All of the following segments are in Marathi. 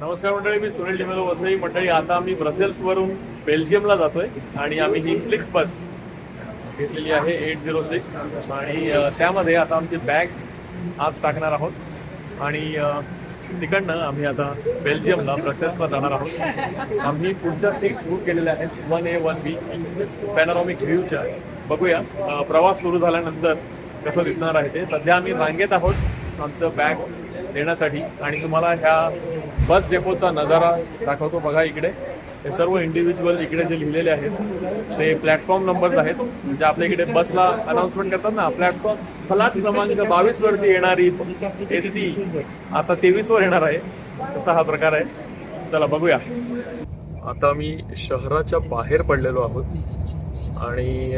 नमस्कार मंडळी मी सुनील डिमेलो वसई. मंडळी आता आम्ही ब्रसेल्सवरून बेल्जियमला जातोय आणि आम्ही ही फ्लिक्स बस घेतलेली आहे एट झिरो सिक्स. आणि त्यामध्ये आता आमची बॅग आज टाकणार आहोत. आणि तिकडनं आम्ही आता बेल्जियमला ब्रसेल्सला जाणार आहोत. आम्ही पुढच्या सीट्स बुक केलेल्या आहेत वन ए वन बी पॅनॉरॉमिक व्ह्यूच्या बघूया प्रवास सुरू झाल्यानंतर कसं दिसणार आहे ते. सध्या आम्ही रांगेत आहोत आमचं बॅग देण्यासाठी. आणि तुम्हाला ह्या बस डेपोचा नजारा दाखवतो बघा इकडे. हे सर्व इंडिव्हिज्युअल इकडे जे लिहिलेले आहेत ते प्लॅटफॉर्म नंबर्स आहेत. म्हणजे आपल्या इकडे बसला अनाऊन्समेंट करतात ना प्लॅटफॉर्म फलाट क्रमांक बावीस वरती येणारी एस टी आता तेवीस वर येणार आहे. तसा हा प्रकार आहे. चला बघूया. आता मी शहराच्या बाहेर पडलेलो आहोत. आणि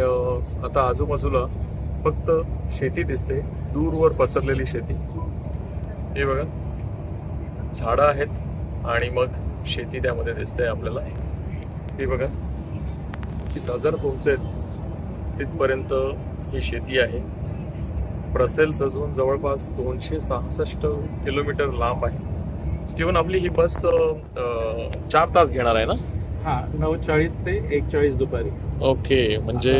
आता आजूबाजूला फक्त शेती दिसते. दूरवर पसरलेली शेती. हे बघा. झाडं आहेत आणि मग शेती त्यामध्ये दिसते आपल्याला. हे बघा. जी नजर पोहोचेल तिथपर्यंत ही शेती आहे. ब्रसेल्स अजून जवळपास दोनशे सहासष्ट किलोमीटर लांब आहे. स्टीवन आपली ही बस चार तास घेणार आहे ना? हा नऊ चाळीस ते एक चाळीस दुपारी. ओके म्हणजे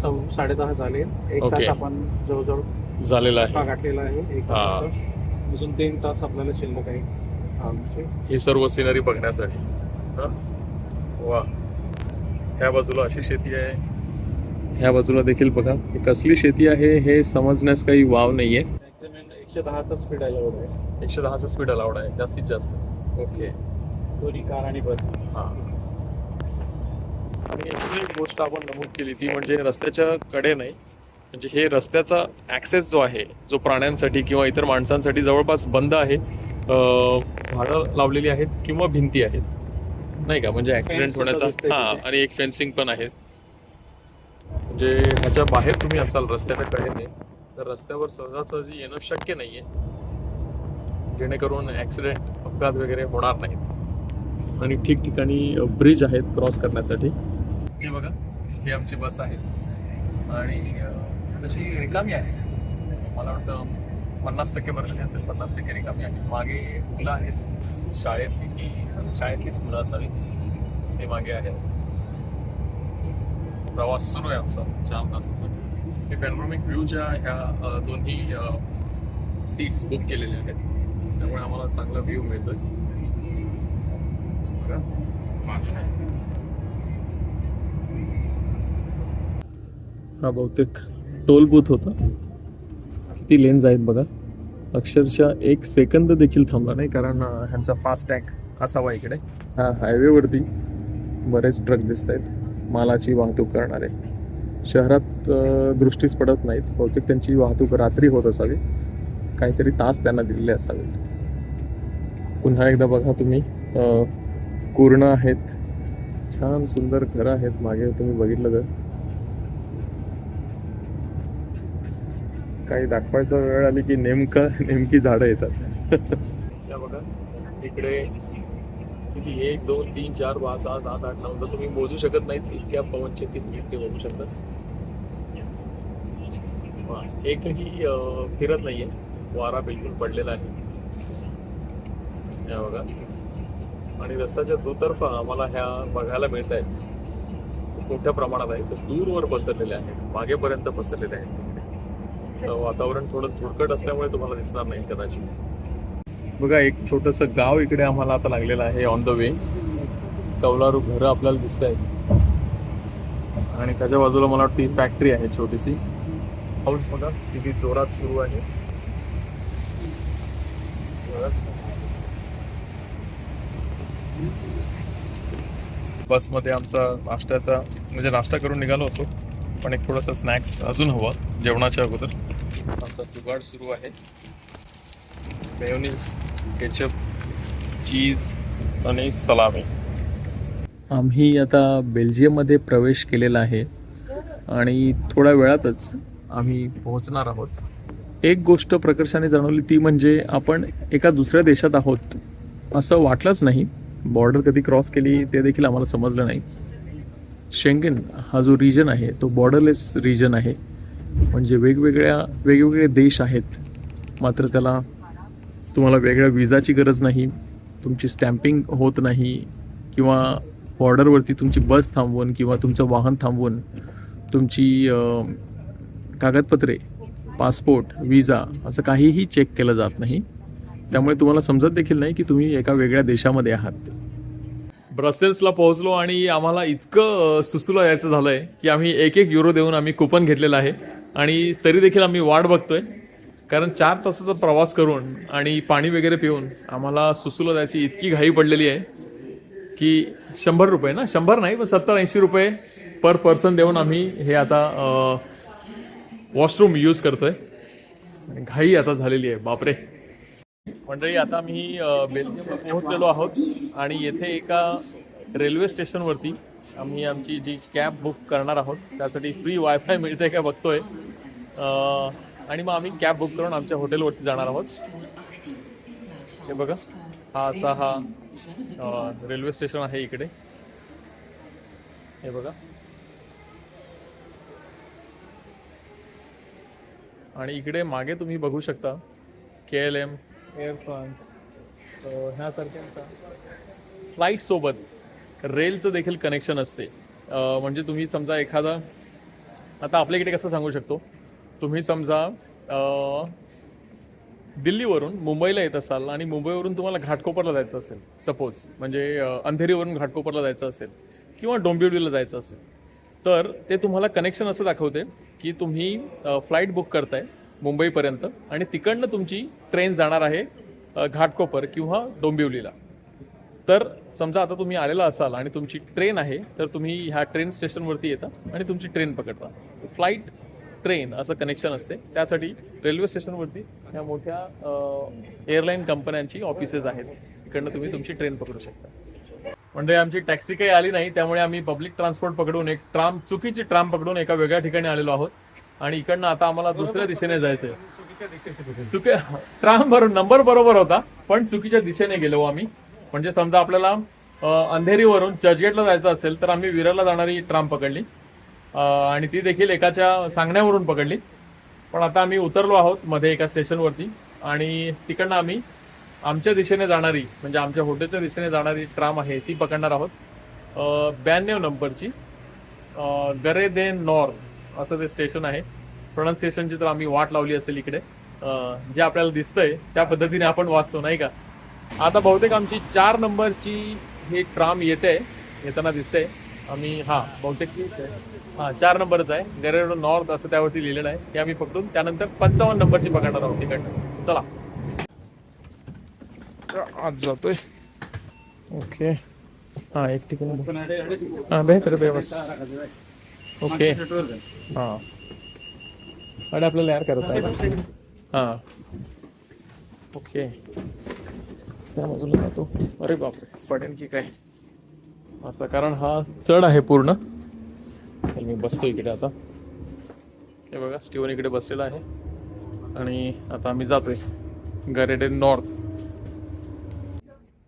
सव साडेदहा झाले. एक. तास आपण जवळजवळ झालेलं आहे. गाठलेला आहे. एक. अजून तीन तास आपल्याला शिल्लक आहे. आमचे. ही सर्व सिनरी बघण्यासाठी. हा? वा. ह्या बाजूला अशी शेती आहे. ह्या बाजूला देखील बघा कसली शेती आहे हे समजण्यास काही वाव नाहीये. एकशे दहाचा स्पीड अलाउड आहे. एकशे दहाचा स्पीड अलाउड आहे जास्तीत जास्त. ओके. दोन्ही कार आणि बस. हा. आणि एक गोष्ट आपण नमूद केली ती म्हणजे रस्त्याच्या कडे नाही म्हणजे हे रस्त्याचा ॲक्सेस जो आहे जो प्राण्यांसाठी किंवा इतर माणसांसाठी जवळपास बंद आहे. झाडं लावलेली आहेत किंवा भिंती आहेत. नाही का? म्हणजे ऍक्सिडेंट होण्याचा हा. आणि एक फेन्सिंग पण आहे. म्हणजे ह्याच्या बाहेर तुम्ही असाल रस्त्याच्या कडेने तर रस्त्यावर सहजासहजी येणं शक्य नाहीये. जेणेकरून ऍक्सिडेंट अपघात वगैरे होणार नाहीत. आणि ठिकठिकाणी ब्रिज आहेत क्रॉस करण्यासाठी. हे बघा ही आमची बस आहे. आणि तशी रिकामी आहे. मला वाटतं पन्नास टक्के भरलेली असेल पन्नास टक्के रिकामी आहे. मागे मुलं आहेत शाळेतली की शाळेतलीच मुलं असावी. ते मागे आहेत प्रवास सुरू आहे आमचा चार तासासाठी हे पॅनोरॉमिक व्ह्यूच्या ह्या दोन्ही सीट्स बुक केलेल्या आहेत. त्यामुळे आम्हाला चांगला व्ह्यू मिळतोय. बघा. हा बहुतेक टोल बूथ होता. किती लेन्स आहेत बघा. अक्षरशः एक सेकंद देखील थांबला नाही कारण ह्यांचा फास्ट टॅग असावा इकडे. हा हायवेवरती बरेच ट्रक दिसत आहेत. मालाची वाहतूक करणारे. शहरात दृष्टीच पडत नाहीत. बहुतेक त्यांची वाहतूक रात्री होत असावी. काहीतरी तास त्यांना दिलेले असावेत. पुन्हा एकदा बघा तुम्ही कुरणं आहेत. छान सुंदर घरं आहेत. मागे तुम्ही बघितलं तर. काही दाखवायचा वेळ आली की नेमकं नेमकी झाडं येतात. या बघा इकडे किती एक दोन तीन चार पाच सहा सात आठ नऊ तर तुम्ही मोजू शकत नाहीत इतक्या पवनचे किती ते बघू शकतात. एकही फिरत फिरत नाहीये. वारा बिलकुल पडलेला आहे. या बघा. आणि रस्त्याच्या दुतर्फा आम्हाला ह्या बघायला मिळत आहेत मोठ्या प्रमाणात आहे तर दूरवर पसरलेले आहेत. मागेपर्यंत पसरलेले आहेत. वातावरण थोडं थोडकट असल्यामुळे तुम्हाला दिसणार नाही कदाचित. बघा एक छोटस गाव इकडे आम्हाला आता लागलेलं आहे ऑन द वे कौलारू घरं आपल्याला दिसत आहेत. आणि त्याच्या बाजूला मला वाटतं फॅक्टरी आहे छोटीशी. पाऊस बघा किती जोरात सुरू आहे. बसमध्ये आमचा नाश्त्याचा म्हणजे नाश्ता करून निघालो होतो पण एक थोडासा स्नॅक्स अजून हवा जेवणाच्या अगोदर. आमचा जुगाड सुरू आहे. मेयोनीज केचप चीज आणि सलामी आम्ही आता बेल्जियममध्ये प्रवेश केलेला आहे आणि थोड्या वेळातच आम्ही पोहोचणार आहोत. एक गोष्ट प्रकर्षाने जाणवली ती म्हणजे आपण एका दुसऱ्या देशात आहोत असं वाटलंच नाही. बॉर्डर कधी क्रॉस केली ते देखील आम्हाला समजलं नाही. शेंगेन हा जो रिजन आहे तो बॉर्डरलेस रिजन आहे. म्हणजे वेगवेगळ्या वेगवेगळे देश आहेत. मात्र त्याला तुम्हाला वेगळ्या विजाची गरज नाही. तुमची स्टॅम्पिंग होत नाही. किंवा बॉर्डरवरती तुमची बस थांबवून किंवा तुमचं वाहन थांबवून तुमची कागदपत्रे पासपोर्ट विजा असं काहीही चेक केलं जात नाही. त्यामुळे तुम्हाला समजत देखील नाही की तुम्ही एका वेगळ्या देशामध्ये आहात. ब्रसेल्सला पोहोचलो आणि आम्हाला इतकं अ, यायचं झालं आहे की आम्ही एक एक युरो देऊन आम्ही कुपन घेतलेलं आहे. आणि तरी देखील आम्ही वाट बघतोय. कारण चार तासाचा प्रवास करून आणि पाणी वगैरे पिऊन आम्हाला सुसुलं जायची इतकी घाई पडलेली आहे की शंभर रुपये ना? शंभर नाही पण सत्तर ऐंशी रुपये पर पर्सन देऊन आम्ही हे आता वॉशरूम यूज करतोय. घाई आता झालेली आहे बापरे. मंडळी आता आम्ही अ, बेल्जियमला पोहोचलेलो आहोत आणि येथे एका रेल्वे स्टेशनवरती आम्ही आमची जी कॅब बुक करणार आहोत त्यासाठी फ्री वायफाय मिळते का बघतोय. आणि मग आम्ही कॅब बुक करून आमच्या हॉटेलवरती जाणार आहोत. हे बघा हा असा हा रेल्वे स्टेशन आहे इकडे. हे बघा. आणि इकडे मागे तुम्ही बघू शकता K L M Air France ह्यासारख्यांचा. फ्लाईटसोबत रेलचं देखील कनेक्शन असते. म्हणजे तुम्ही समजा एखादा आता आपल्या इकडे कसं सांगू शकतो? तुम्ही समजा दिल्लीवरून मुंबईला येत असाल आणि मुंबईवरून तुम्हाला घाटकोपरला जायचं असेल सपोज म्हणजे अंधेरीवरून घाटकोपरला जायचं असेल किंवा डोंबिवलीला जायचं असेल तर ते तुम्हाला कनेक्शन असं दाखवते की तुम्ही फ्लाईट बुक करताय मुंबईपर्यंत आणि तिकडनं तुमची ट्रेन जाणार आहे घाटकोपर किंवा डोंबिवलीला. तर समजा आता तुम्ही आलेला असाल आणि तुमची ट्रेन आहे तर तुम्ही ह्या ट्रेन स्टेशनवरती येता आणि तुमची ट्रेन पकडता. फ्लाईट ट्रेन असं कनेक्शन असते. त्यासाठी रेल्वे स्टेशनवरती ह्या मोठ्या एअरलाईन कंपन्यांची ऑफिसेस आहेत. इकडनं तुम्ही तुमची ट्रेन पकडू शकता. म्हणजे आमची टॅक्सी काही आली नाही त्यामुळे आम्ही पब्लिक ट्रान्सपोर्ट पकडून एक ट्राम चुकीची ट्राम पकडून एका वेगळ्या ठिकाणी आलेलो आहोत. आणि इकडनं आता आम्हाला दुसऱ्या दिशेने जायचंय. चुके ट्राम बरोबर नंबर बरोबर होता पण चुकीच्या दिशेने गेलो आम्ही. म्हणजे समजा आपल्याला अंधेरीवरून चर्चगेटला जायचं असेल तर आम्ही विरारला जाणारी ट्राम पकडली. आणि ती देखील एकाच्या सांगण्यावरून पकडली. पण आता आम्ही उतरलो आहोत मध्ये एका स्टेशनवरती आणि तिकडनं आम्ही आमच्या दिशेने जाणारी म्हणजे आमच्या हॉटेलच्या दिशेने जाणारी ट्राम आहे ती पकडणार आहोत. ब्याण्णव नंबरची गरे दे नॉर असं ते स्टेशन आहे. प्रोनाऊन्सिएशनची तर आम्ही वाट लावली असेल इकडे. जे आपल्याला दिसतंय त्या पद्धतीने आपण वाचतो नाही का? आता बहुतेक आमची चार नंबरची ही ट्राम येते येताना दिसते. आम्ही हा बहुतेक हा चार नंबरच आहे. गरेडो नॉर्थ असं त्यावरती लिहिलेलं आहे. ते आम्ही पकडून त्यानंतर पंचावन्न नंबरची पकडणार आहोत तिकडनं. चला. आज जातोय. ओके हा एक ठिकाणी. हा बेहतर बेवस ओके हा. अरे आपल्याला यार करायचं आहे. हा. ओके त्या बाजूला जातो अरे बापरे पडेल की काय? असं कारण हा चढ आहे पूर्ण. चल मी बसतो इकडे आता. हे बघा स्टीवन इकडे बसलेला आहे. आणि आता आम्ही जातोय गरेडे नॉर्थ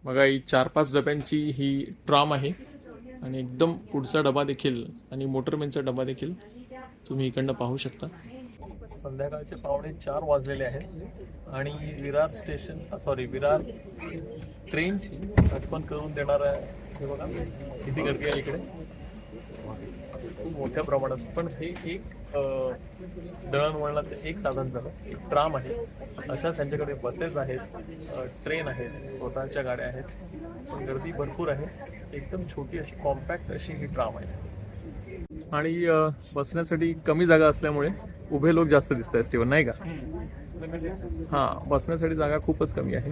बघा ही चार पाच डब्यांची ही ट्राम आहे. आणि एकदम पुढचा डबा देखील आणि मोटरमॅनचा डबा देखील तुम्ही इकडनं पाहू शकता. संध्याकाळचे पावणे चार वाजलेले आहेत. आणि विरार स्टेशन सॉरी विरार ट्रेनची आठवण करून देणार आहे. हे बघा किती गर्दी आहे इकडे. खूप मोठ्या प्रमाणात. पण हे एक दळणवळणाचं एक साधन झालं. एक ट्राम आहे. अशा त्यांच्याकडे बसेस आहेत ट्रेन आहेत स्वतःच्या गाड्या आहेत. पण गर्दी भरपूर आहे. एकदम छोटी अशी कॉम्पॅक्ट अशी ही ट्राम आहे. आणि बसण्यासाठी कमी जागा असल्यामुळे उभे लोक जास्त दिसत आहेत स्टीवन नाही का? हा बसण्यासाठी जागा खूपच कमी आहे.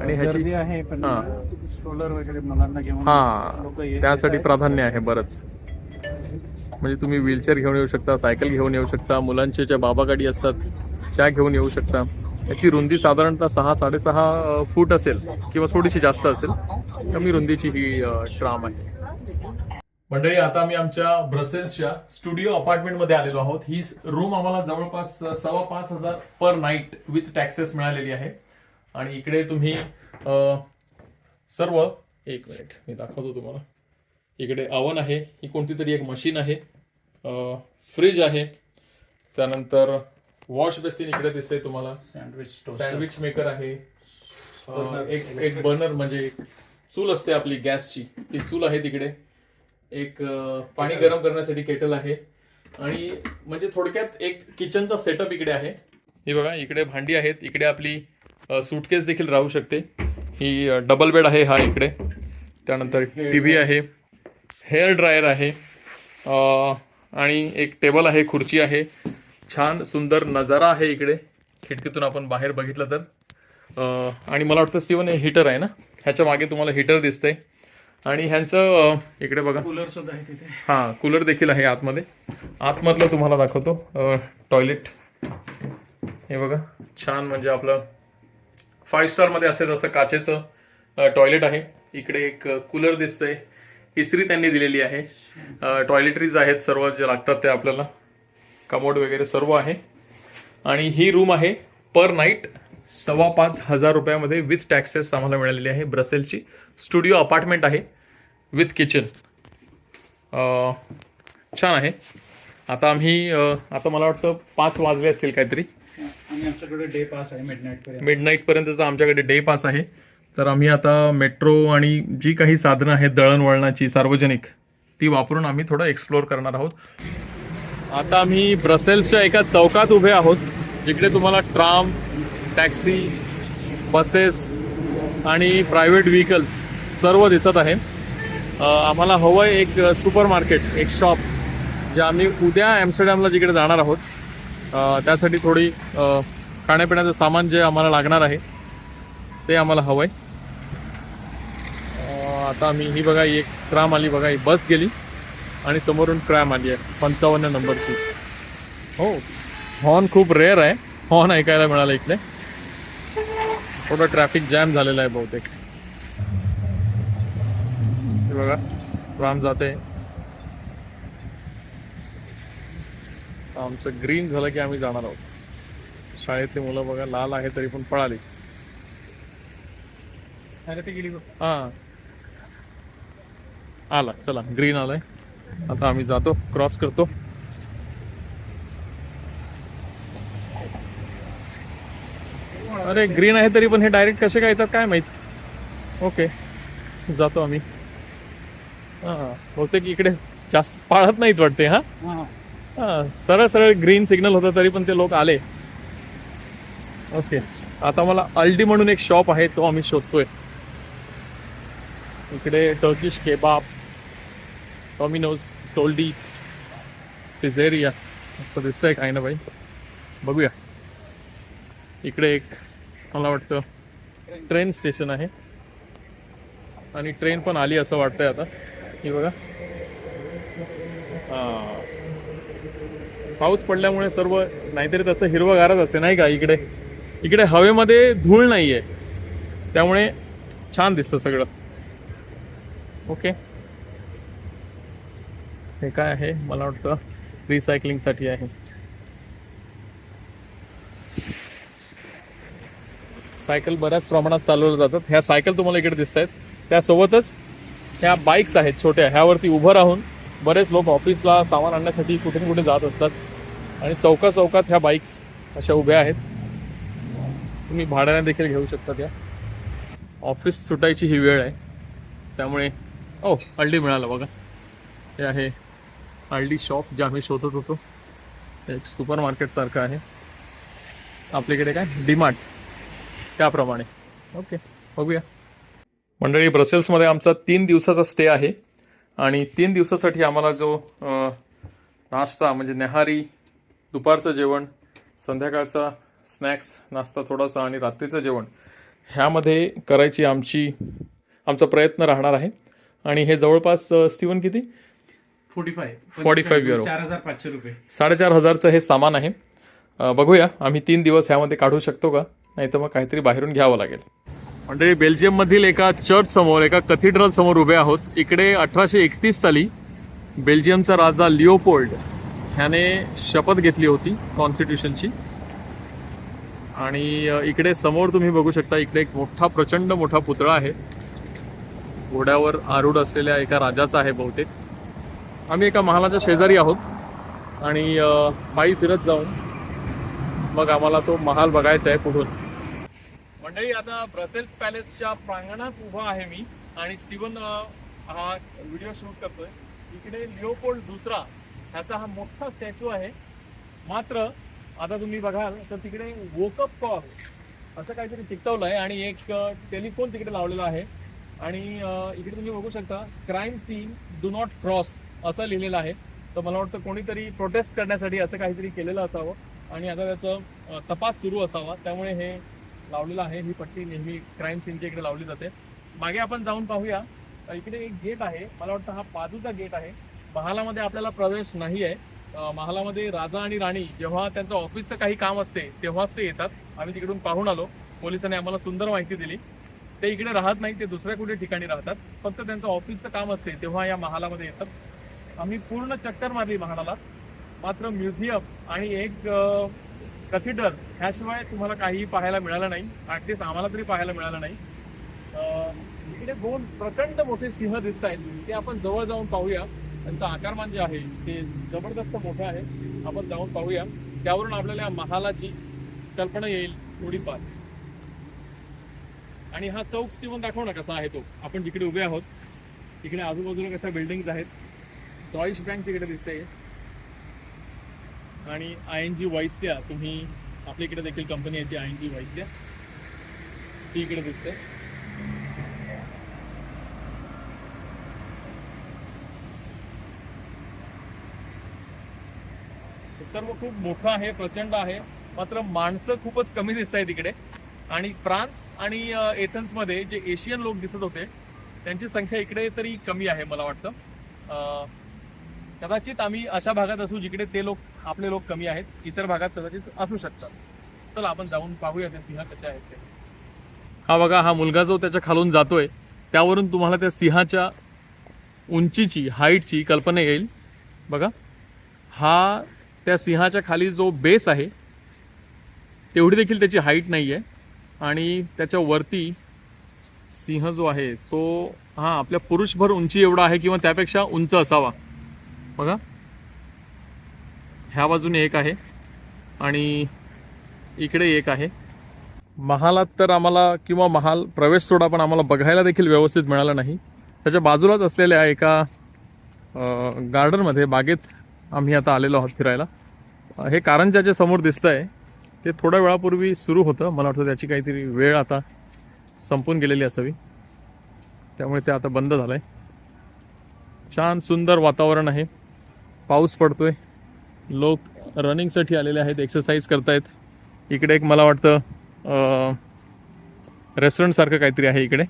आणि ह्याची गर्दी आहे पण हा. स्ट्रोलर वगैरे मुलांना घेऊन हा लोकं येत त्यासाठी. प्राधान्य आहे बरंच. म्हणजे तुम्ही व्हीलचेअर घेऊन येऊ शकता सायकल घेऊन येऊ शकता मुलांच्या ज्या बाबा गाडी असतात त्या घेऊन येऊ शकता. याची रुंदी साधारणतः सहा साडेसहा फूट असेल किंवा थोडीशी जास्त असेल कमी रुंदीची ही ट्राम आहे. मंडळी आता आम्ही आमच्या ब्रसेल्सच्या स्टुडिओ अपार्टमेंटमध्ये आलेलो आहोत. ही रूम आम्हाला जवळपास सव्वा पाच हजार पर नाईट विथ टॅक्सेस मिळालेली आहे. आणि इकडे तुम्ही अ, सर्व एक मिनिट मी दाखवतो तुम्हाला. इकडे अवन आहे ही कोणती तरी एक मशीन आहे फ्रीज आहे. त्यानंतर वॉश बेसिन इकडे दिसतंय तुम्हाला. सँडविच टोस्ट सँडविच मेकर आहे. अं, एक एक बर्नर म्हणजे एक चूल असते आपली गॅसची. ती चूल आहे तिकडे. एक पाणी गरम करण्यासाठी केटल आहे. आणि म्हणजे थोडक्यात एक किचनचा सेटअप इकडे आहे. हे बघा इकडे भांडी आहेत. इकडे आपली सुटकेस देखील राहू शकते. ही डबल बेड आहे हा इकडे. त्यानंतर टी व्ही आहे. हेअर ड्रायर आहे. आणि एक टेबल आहे खुर्ची आहे. छान सुंदर नजारा आहे इकडे. खिडकीतून आपण बाहेर बघितलं तर. आणि मला वाटतं स्टीवन हे हिटर आहे ना? ह्याच्या मागे तुम्हाला हिटर दिसतंय. आणि ह्यांचं इकडे बघा. कूलर सुद्धा आहे तिथे. हां कूलर देखील आहे आतमध्ये. आतमधलं तुम्हाला दाखवतो. टॉयलेट. हे बघा छान म्हणजे आपलं फाईव्ह स्टारमध्ये असेल असं काचेचं टॉयलेट आहे. इकडे एक कूलर दिसतंय. इस्त्री त्यांनी दिलेली आहे. टॉयलेटरीज आहेत सर्व जे लागतात ते आपल्याला. कमोड वगैरे सर्व आहे. आणि ही रूम आहे पर नाईट सव्वा पाच हजार रुपयामध्ये विथ टॅक्सेस आम्हाला मिळालेली आहे ब्रसेलची स्टुडिओ अपार्टमेंट आहे विथ किचन छान आहे. आता आम्ही आता मला वाटतं पाच वाजले असतील काहीतरी. आणि आमच्याकडे डे पास आहे मिड नाईट पर्यंत. मिड नाईटपर्यंतचा आमच्याकडे डे पास आहे. तर आम्ही आता मेट्रो आणि जी काही साधनं आहेत दळणवळणाची सार्वजनिक ती वापरून आम्ही थोडं एक्सप्लोअर करणार आहोत. आता आम्ही ब्रसेल्सच्या एका चौकात उभे आहोत. जिकडे तुम्हाला ट्राम टॅक्सी बसेस आणि प्रायव्हेट व्हेकल्स सर्व दिसत आहे. आम्हाला हवं आहे एक सुपर मार्केट एक शॉप जे आम्ही उद्या ॲम्स्टरडॅमला जिकडे जाणार आहोत. त्यासाठी थोडी खाण्यापिण्याचं सामान जे आम्हाला लागणार आहे ते आम्हाला हवं आहे आता आम्ही ही बघा ही एक क्रॅम आली बघा ही बस गेली आणि समोरून क्रॅम आली आहे पंचावन्न नंबरची. हो हॉर्न खूप रेअर आहे हॉर्न ऐकायला मिळालं इकडे. थोडं ट्रॅफिक जॅम झालेलं आहे बहुतेक. हे बघा ट्राम जाते. आमचं ग्रीन झालं की आम्ही जाणार आहोत. शाळेतली मुलं बघा लाल आहे तरी पण पळाली. हा. आला चला ग्रीन आलाय. आता आम्ही जातो क्रॉस करतो. अरे ग्रीन आहे तरी पण हे डायरेक्ट कसे काय येतात काय माहीत? ओके जातो आम्ही. हा बहुतेक इकडे जास्त पाळत नाहीत वाटते हा? सरळ सरळ ग्रीन सिग्नल होता तरी पण ते लोक आले. ओके आता मला अल्डी म्हणून एक शॉप आहे तो आम्ही शोधतोय. इकडे टर्किश केबाब टॉमिनोज टोल्डी पिझेरिया असं दिसतंय काही ना बाई. बघूया. इकडे एक मला वाटतं ट्रेन स्टेशन आहे. आणि ट्रेन पण आली असं वाटतंय आता. ही बघा. पाऊस पडल्यामुळे सर्व नाहीतरी तसं हिरवगारच असते नाही का इकडे? इकडे हवेमध्ये धूळ नाही आहे त्यामुळे छान दिसतं सगळं. ओके. हे काय आहे? मला वाटतं रिसायकलिंगसाठी आहे. सायकल बऱ्याच प्रमाणात चालवल्या जातात. ह्या सायकल तुम्हाला इकडे दिसत आहेत त्यासोबतच ह्या बाईक्स आहेत छोट्या. ह्यावरती उभं राहून बरेच लोक ऑफिसला सामान आणण्यासाठी कुठे कुठे जात असतात. आणि चौका चौकात ह्या बाईक्स अशा उभ्या आहेत. तुम्ही भाड्याने देखील घेऊ शकता त्या. ऑफिस सुटायची ही वेळ आहे. त्यामुळे ओ अल्डी मिळालं बघा. हे आहे अल्डी शॉप जे आम्ही शोधत होतो. एक सुपर मार्केटसारखं आहे. आपल्याकडे काय? डीमार्ट. त्याप्रमाणे. ओके बघूया. मंडळी ब्रसेल्समध्ये आमचा तीन दिवसाचा स्टे आहे. आणि तीन दिवसासाठी आम्हाला जो नाश्ता म्हणजे नेहारी दुपारचं जेवण संध्याकाळचा स्नॅक्स नाश्ता थोडासा आणि रात्रीचं जेवण ह्यामध्ये करायची आमची आमचा प्रयत्न राहणार आहे. आणि हे जवळपास स्टीवन किती? 45 45 euro. चार हजार पाचशे रुपये. साडेचार हजारचं हे सामान आहे. बघूया आम्ही तीन दिवस ह्यामध्ये काढू शकतो का? नाही तर मग काहीतरी बाहेरून घ्यावं लागेल. मंडळी बेल्जियममधील एका चर्च समोर एका कथिड्रल समोर उभे आहोत. इकडे अठराशे एकतीस साली बेल्जियमचा राजा लिओपोल्ड ह्याने शपथ घेतली होती कॉन्स्टिट्यूशनची आणि इकडे समोर तुम्ही बघू शकता इकडे एक मोठा प्रचंड मोठा पुतळा आहे. घोड्यावर आरूढ असलेल्या एका राजाचा आहे बहुतेक. आम्ही एका महालाच्या शेजारी आहोत. आणि पायी फिरत जाऊन मग आम्हाला तो महाल बघायचा आहे पुढून. मंडळी आता ब्रसेल्स पॅलेसच्या प्रांगणात उभा आहे मी आणि स्टीवन हा व्हिडिओ शूट करतोय. इकडे लिओपोल्ड दुसरा ह्याचा हा मोठा स्टॅच्यू आहे. मात्र आता तुम्ही बघाल तर तिकडे वोकअप कॉल असं काहीतरी चिकटवलं आहे आणि एक टेलिफोन तिकडे लावलेला आहे. आणि इकडे तुम्ही बघू शकता crime scene do not cross असं लिहिलेलं आहे. तर मला वाटतं कोणीतरी प्रोटेस्ट करण्यासाठी असं काहीतरी केलेलं असावं. आणि आता त्याचं तपास सुरू असावा. त्यामुळे हे लावलेला आहे. ही पट्टी नेहमी क्राईम सीनच्या इकडे लावली जाते. मागे आपण जाऊन पाहूया. इकडे एक गेट आहे. मला वाटतं हा पादूचा गेट आहे. महालामध्ये आपल्याला प्रवेश नाही आहे महालामध्ये राजा आणि राणी जेव्हा त्यांचं ऑफिसचं काही काम असते तेव्हाच ते येतात. आम्ही तिकडून पाहून आलो. पोलिसांनी आम्हाला सुंदर माहिती दिली. ते इकडे राहत नाही ते दुसऱ्या कुठे ठिकाणी राहतात. फक्त त्यांचं ऑफिसचं काम असते तेव्हा या महालामध्ये येतात. आम्ही पूर्ण चक्कर मारली महालाला. मात्र म्युझियम आणि एक कथिड्रल ह्याशिवाय तुम्हाला काहीही पाहायला मिळालं नाही. ॲटलिस्ट आम्हाला तरी पाहायला मिळालं नाही. इकडे दोन प्रचंड मोठे सिंह दिसत आहेत. ते आपण जवळ जाऊन पाहूया. त्यांचं आकारमान जे म्हणजे आहे ते जबरदस्त मोठं आहे. आपण जाऊन पाहूया. त्यावरून आपल्याला या महालाची कल्पना येईल थोडीफार. आणि हा चौक स्टीवन दाखव ना कसा आहे तो. आपण जिकडे उभे आहोत तिकडे आजूबाजूला कशा बिल्डिंग्स आहेत. डॉईश बँक तिकडे दिसते आणि आय एन जी वाईस्या तुम्ही आपल्या इकडे देखील कंपनी आहे ती आय एन जी वाईस्या ती इकडे दिसते. सर्व खूप मोठं आहे प्रचंड आहे. मात्र माणसं खूपच कमी दिसत आहेत इकडे. आणि फ्रान्स आणि एथन्समध्ये जे एशियन लोक दिसत होते त्यांची संख्या इकडे तरी कमी आहे मला वाटतं. कदाचित आम्ही अशा भागात असू जिकडे ते लोक आपले लोक कमी आहेत इतर भागात कदाचित असू शकतात. चला आपण जाऊन पाहूया ते सिंह कसे आहेत ते. हा बघा हा मुलगा जो त्याच्या खालून जातोय त्यावरून तुम्हाला त्या सिंहाच्या उंचीची हाईटची कल्पना येईल. बघा हा त्या सिंहाच्या खाली जो बेस आहे तेवढी देखील त्याची हाईट नाही आहे आणि त्याच्यावरती सिंह जो आहे तो हा आपल्या पुरुषभर उंची एवढा आहे किंवा त्यापेक्षा उंच असावा. बघा. ह्या बाजूने एक आहे आणि इकडे एक आहे. महालात तर आम्हाला किंवा महाल प्रवेश सोडा पण आम्हाला बघायला देखील व्यवस्थित मिळाला नाही. त्याच्या बाजूलाच असलेल्या एका गार्डनमध्ये बागेत आम्ही आता आलेलो आहोत फिरायला. हे कारंजाच्या समोर दिसतं आहे ते थोड्या वेळापूर्वी सुरू होतं. मला वाटतं त्याची काहीतरी वेळ आता संपून गेलेली असावी. त्यामुळे ते आता बंद झालं आहे छान सुंदर वातावरण आहे. पाऊस पडतो आहे लोक रनिंगसाठी आलेले आहेत एक्सरसाइज करतायत. इकडे एक मला वाटतं रेस्टॉरंटसारखं काहीतरी आहे इकडे.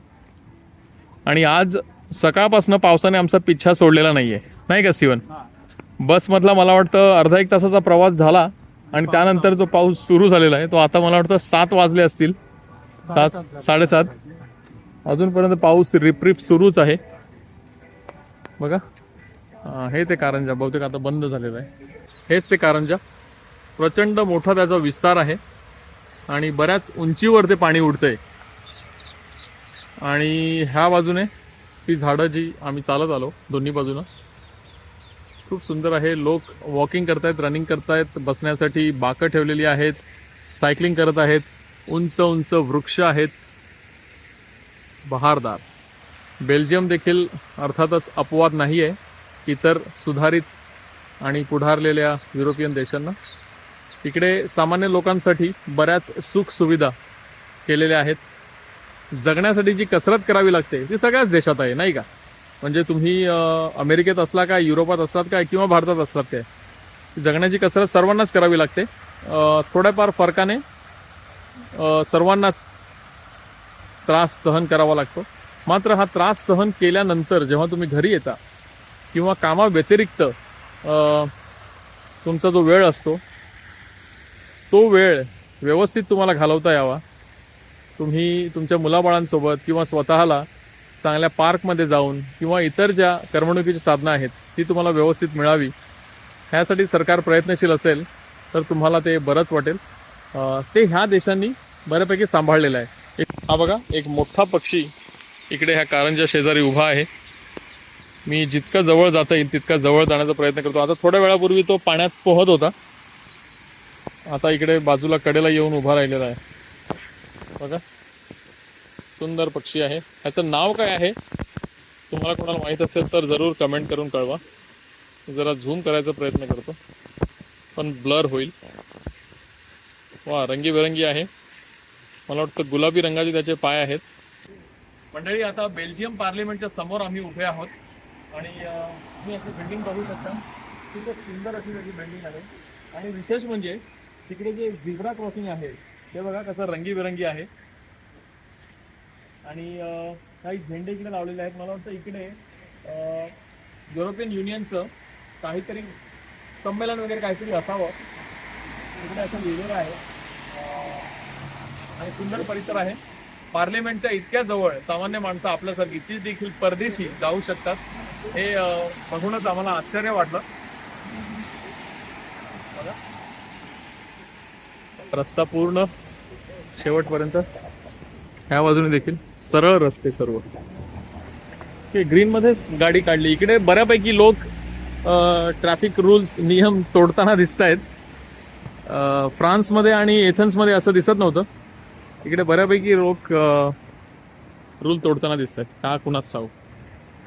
आणि आज सकाळपासून पावसाने आमचा पिच्छा सोडलेला नाही आहे नाही का सिवन? बसमधला मला वाटतं अर्धा एक तासाचा प्रवास झाला आणि त्यानंतर जो पाऊस सुरू झालेला आहे तो आता मला वाटतं सात वाजले असतील. सात साडेसात. अजूनपर्यंत पाऊस रिपरिप सुरूच आहे. बघा. हा, ते कारंजा बहुतेक आता बंद झालेलं आहे. हेच ते कारंजा प्रचंड मोठा त्याचा विस्तार आहे आणि बऱ्याच उंचीवर ते पाणी उडतंय. आणि ह्या बाजूने ती झाडं जी आम्ही चालत आलो दोन्ही बाजूनं खूप सुंदर आहे. लोक वॉकिंग करतायत रनिंग करतायत बसण्यासाठी बाकं ठेवलेली आहेत सायकलिंग करत आहेत उंच उंच वृक्ष आहेत. बहारदार. बेल्जियम देखील अर्थातच अपवाद नाही आहे इतर सुधारित आणि पुढारलेल्या युरोपियन देशांना. इकडे सामान्य लोकांसाठी बऱ्याच सुखसुविधा केलेल्या आहेत. जगण्यासाठी जी कसरत करावी लागते ती सगळ्याच देशात आहे नाही का? म्हणजे तुम्ही अमेरिकेत असला काय युरोपात असलात काय किंवा भारतात असलात काय जगण्याची कसरत सर्वांनाच करावी लागते. थोड्याफार फरकाने सर्वांनाच त्रास सहन करावा लागतो. मात्र हा त्रास सहन केल्यानंतर जेव्हा तुम्ही घरी येता किंवा कामाव्यतिरिक्त तुमचा जो वेळ असतो तो वेळ व्यवस्थित तुम्हाला घालवता यावा. तुम्ही तुमच्या मुलाबाळांसोबत किंवा स्वतःला चांगल्या पार्कमध्ये जाऊन किंवा इतर ज्या करमणुकीची साधनं आहेत ती तुम्हाला व्यवस्थित मिळावी. ह्यासाठी सरकार प्रयत्नशील असेल तर तुम्हाला ते बरंच वाटेल. ते ह्या देशांनी बऱ्यापैकी सांभाळलेलं आहे. एक हा बघा एक मोठा पक्षी इकडे ह्या कारंजा शेजारी उभा आहे. मी जितकं जवळ जाता येईल तितका जवळ जाण्याचा प्रयत्न करतो. आता थोड्या वेळापूर्वी तो पाण्यात पोहत होता. आता इकडे बाजूला कडेला येऊन उभा राहिलेला आहे. बघा. सुंदर पक्षी आहे. ह्याचं नाव काय आहे? तुम्हाला कोणाला माहीत असेल तर जरूर कमेंट करून कळवा. जरा झूम करायचा प्रयत्न करतो. पण ब्लर होईल. वा रंगीबेरंगी आहे. मला वाटतं गुलाबी रंगाचे त्याचे पाय आहेत. मंडळी आता बेल्जियम पार्लिमेंटच्या समोर आम्ही उभे आहोत. आणि तुम्ही अशी बिल्डिंग बघू शकता. खूप सुंदर अशी त्याची बिल्डिंग आहे. आणि विशेष म्हणजे तिकडे जे झिब्रा क्रॉसिंग आहे ते बघा कसं रंगीबेरंगी आहे. आणि काही झेंडे इकडे लावलेले आहेत. मला वाटतं इकडे युरोपियन युनियनचं काहीतरी संमेलन वगैरे काहीतरी असावं. इकडे असं लिहिलेलं आहे. आणि सुंदर परिसर आहे. पार्लिमेंटच्या इतक्या जवळ सामान्य माणसं आपल्यासारखी ती देखील परदेशी जाऊ शकतात. हे बघूनच आम्हाला आश्चर्य वाटलं. रस्ता पूर्ण शेवटपर्यंत. ह्या बाजूने देखील सरळ रस्ते सर्व. ग्रीन मध्येच गाडी काढली. इकडे बऱ्यापैकी लोक ट्रॅफिक रूल्स नियम तोडताना दिसत आहेत फ्रान्समध्ये आणि एथन्समध्ये असं दिसत नव्हतं. इकडे बऱ्यापैकी लोक रूल तोडताना दिसत आहेत का कुणाच ठाऊ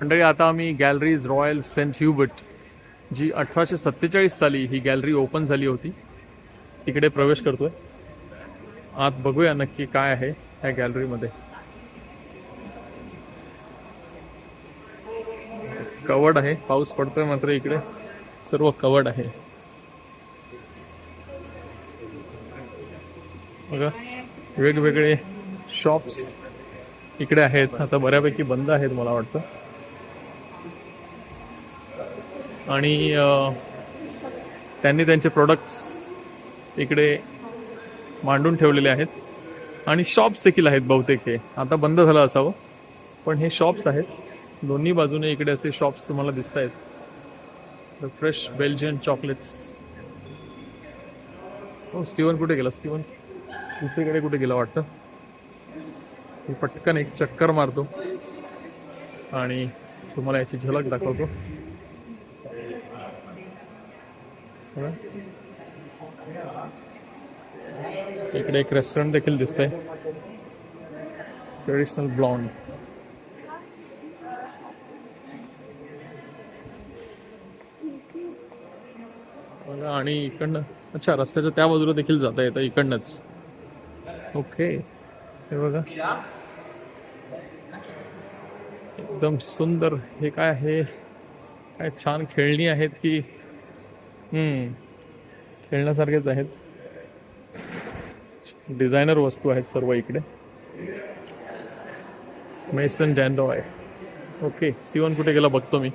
मंडळी आता आम्ही गॅलरीज रॉयल सेंट ह्युबर्ट जी अठराशे सत्तेचाळीस साली ही गॅलरी ओपन झाली होती तिकडे प्रवेश करतोय. आत बघूया नक्की काय आहे ह्या गॅलरीमध्ये. कवड आहे पाऊस पडतोय मात्र इकडे. सर्व कवड आहे. बघा वेगवेगळे शॉप्स इकडे आहेत. आता बऱ्यापैकी बंद आहेत मला वाटतं. आणि त्यांनी त्यांचे प्रोडक्ट्स इकडे मांडून ठेवलेले आहेत. आणि शॉप्स देखील आहेत बहुतेक हे. आता बंद झालं असावं पण हे शॉप्स आहेत. दोन्ही बाजूने इकडे असे शॉप्स तुम्हाला दिसत आहेत. फ्रेश बेल्जियन चॉकलेट्स हो स्टीवन कुठे गेला? स्टीवन दुसरीकडे कुठे गेला वाटतं? मी पटकन एक चक्कर मारतो. आणि तुम्हाला याची झलक दाखवतो. इकडे एक रेस्टॉरंट देखील दिसतंय. ट्रेडिशनल ब्लॉन्ड बघा आणि इकडनं अच्छा रस्त्याच्या त्या बाजूला देखील जाता येतं इकडनंच. ओके हे बघा. एकदम सुंदर. हे काय आहे? काय छान खेळणी आहेत की हम्म. खेळण्यासारखेच आहेत. डिझायनर वस्तू आहेत सर्व इकडे. मेसन डॅन्डो आहे. ओके स्टीवन कुठे गेला बघतो मी.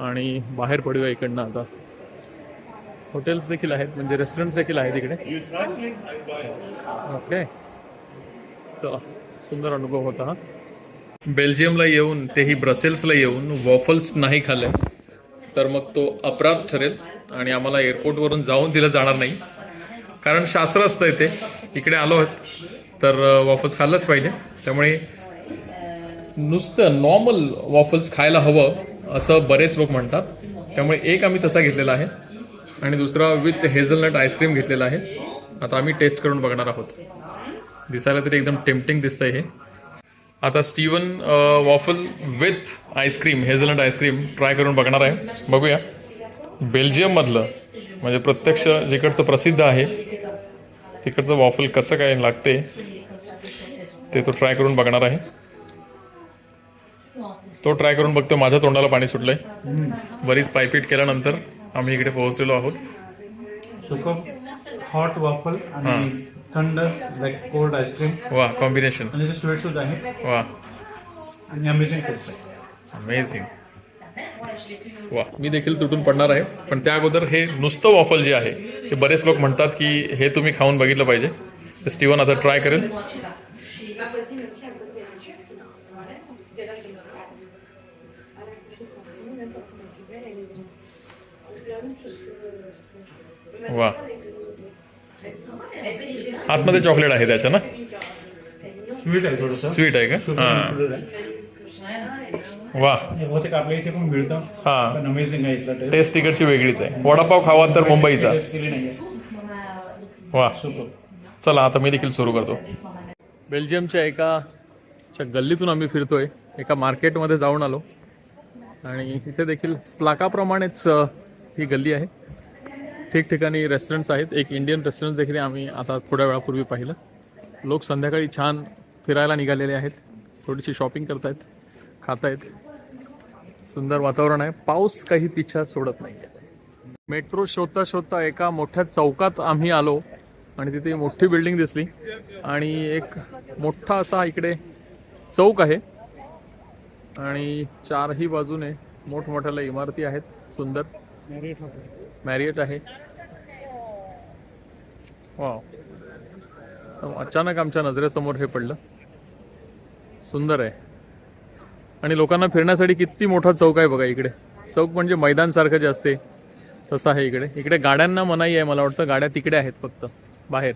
आणि बाहेर पडूया इकडनं आता. हॉटेल्स देखील आहेत म्हणजे रेस्टॉरंट्स देखील आहेत इकडे. ओके. चला सुंदर अनुभव होता हा. बेल्जियमला येऊन तेही ब्रसेल्सला येऊन वॉफल्स नाही खाल्ले तर मग तो अपराध ठरेल. आणि आम्हाला एअरपोर्टवरून जाऊन दिलं जाणार नाही. कारण शास्त्र असतं इथे. इकडे आलो आहोत. तर वॉफल्स खाल्लंच पाहिजे. त्यामुळे नुसतं नॉर्मल वॉफल्स खायला हवं असं बरेच लोक म्हणतात. त्यामुळे एक आम्ही तसा घेतलेला आहे. आणि दुसरा विथ हेझलनट आईस्क्रीम घेतलेला आहे. आता आम्ही टेस्ट करून बघणार आहोत. दिसायला तरी एकदम टेम्पटिंग दिसतंय हे. आता Steven waffle with ice cream hazelnut ice cream try करून बघणार आहे. बघूया. बेल्जियममधलं म्हणजे प्रत्यक्ष जिकडचं प्रसिद्ध आहे तिकडचं वॉफल कसं काय लागते ते तो ट्राय करून बघणार आहे. तो ट्राय करून बघतो माझ्या तोंडाला पाणी सुटलंय. बरीच पायपीट केल्यानंतर आम्ही इकडे पोहोचलेलो आहोत. सुकं हॉट वॉफल आणि थंड लाईक कोल्ड आईस्क्रीम वा कॉम्बिनेशन आणि स्वीट सुद्धा आहे. वा. आणि अमेझिंग टेस्ट आहे. अमेझिंग वा मी देखील तुटून पडणार आहे. पण त्या अगोदर हे नुसतं वॉफल जे आहे ते बरेच लोक म्हणतात की हे तुम्ही खाऊन बघितलं पाहिजे. तर स्टीवन आता ट्राय करेल. वा. आतमध्ये चॉकलेट आहे त्याच्या ना? स्वीट आहे थोडंसं. स्वीट आहे का? हां. वा. हे बहुतेक आपल्या इथे पण मिळतं. हां. पण अमेझिंग आहे इथला टेस्ट टेस्ट तिकडची वेगळीच आहे. वडापाव खावा तर मुंबईचा टेस्ट केली नाहीये. वा. चला आता मी देखील सुरू करतो. बेल्जियमच्या एका च्या गल्लीतून आम्ही फिरतोय. एका मार्केटमध्ये जाऊन आलो. आणि इथे देखील प्लाकाप्रमाणेच अ, ही गल्ली आहे. ठिकठिकाणी रेस्टॉरंट्स आहेत. एक इंडियन रेस्टॉरंट देखील आम्ही आता थोड्या वेळापूर्वी पाहिलं. लोक संध्याकाळी छान फिरायला निघालेले आहेत. थोडीशी शॉपिंग करतायत. खातायत. सुंदर वातावरण आहे. पाऊस काही पिछा सोडत नाही. मेट्रो शोधता शोधता एका मोठ्या चौकात आम्ही आलो आणि तिथे मोठी बिल्डिंग दिसली. आणि एक मोठा असा इकडे चौक आहे. आणि चारही बाजूने मोठमोठ्याला इमारती आहेत. सुंदर. मॅरियट आहे. वाव. अचानक आमच्या नजरेसमोर हे पडलं. सुंदर आहे. आणि लोकांना फिरण्यासाठी किती मोठा चौक आहे बघा इकडे. चौक म्हणजे मैदान सारखं जे असते तसं आहे इकडे. इकडे गाड्यांना मनाई आहे मला वाटतं. गाड्या तिकडे आहेत फक्त बाहेर.